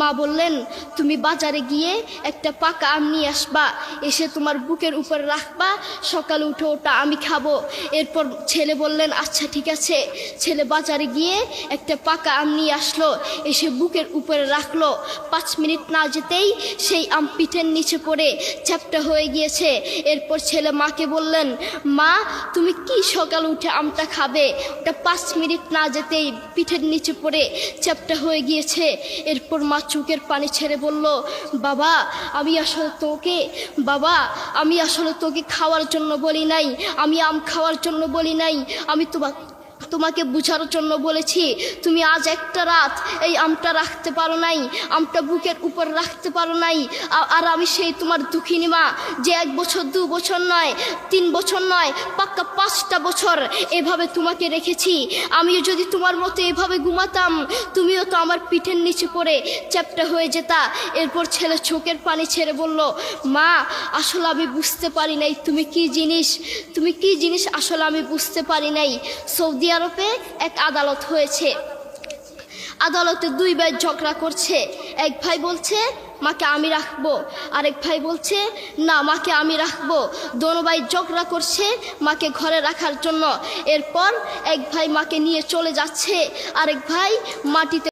মা বললেন, তুমি বাজারে গিয়ে একটা পাকা আম নিয়ে আসবা, এসে তোমার বুকের উপরে রাখবা, সকালে উঠে ওটা আমি খাব। এরপর ছেলে বললেন আচ্ছা ঠিক আছে। ছেলে বাজারে গিয়ে একটা পাকা আম নিয়ে আসলো, এসে বুকের উপরে রাখল। পাঁচ মিনিট না যেতেই সেই আম পিঠের নিচে পড়ে চ্যাপটা হয়ে গিয়েছে। এরপর ছেলে মাকে বললেন, মা, তুমি কি সকালে উঠে আমটা খাবে? ওটা পাঁচ মিনিট না যেতেই পিঠের নিচে পড়ে চ্যাপটা হয়ে গিয়েছে। এরপর মা চোখের পানি ছেড়ে বলল, বাবা, আমি আসলে তোকে, বাবা, আমি আসলে তোকে খাওয়ার জন্য বলি নাই, আমি আম খাওয়ার জন্য বলি নাই, আমি তোমার তোমাকে বুঝার জন্য বলেছি, তুমি আজ একটা রাত এই আমটা রাখতে পারো নাই, আমটা বুকের উপর রাখতে পারো নাই আর আমি সেই তোমার দুঃখিনী মা, যে এক বছর, দু বছর নয়, তিন বছর নয়, পাক্কা পাঁচটা বছর এভাবে তোমাকে রেখেছি। আমিও যদি তোমার মতো এভাবে ঘুমাতাম, তুমিও তো আমার পিঠের নিচে পড়ে চ্যাপটা হয়ে যেতা। এরপর ছেলে চোখের পানি ছেড়ে বলল, মা, আসলে আমি বুঝতে পারি নাই, তুমি কি জিনিস, তুমি কি জিনিস আসলে আমি বুঝতে পারি নাই? সৌদি আরবে এক আদালত হয়েছে। আদালতে দুই ভাই ঝগড়া করছে। এক ভাই বলছে, মাকে আমি রাখব। আরেক ভাই বলছে, না, মাকে আমি রাখব। দোনো ভাই ঝগড়া করছে মাকে ঘরে রাখার জন্য। এরপর এক ভাই মাকে নিয়ে চলে যাচ্ছে। আরেক ভাই মাটিতে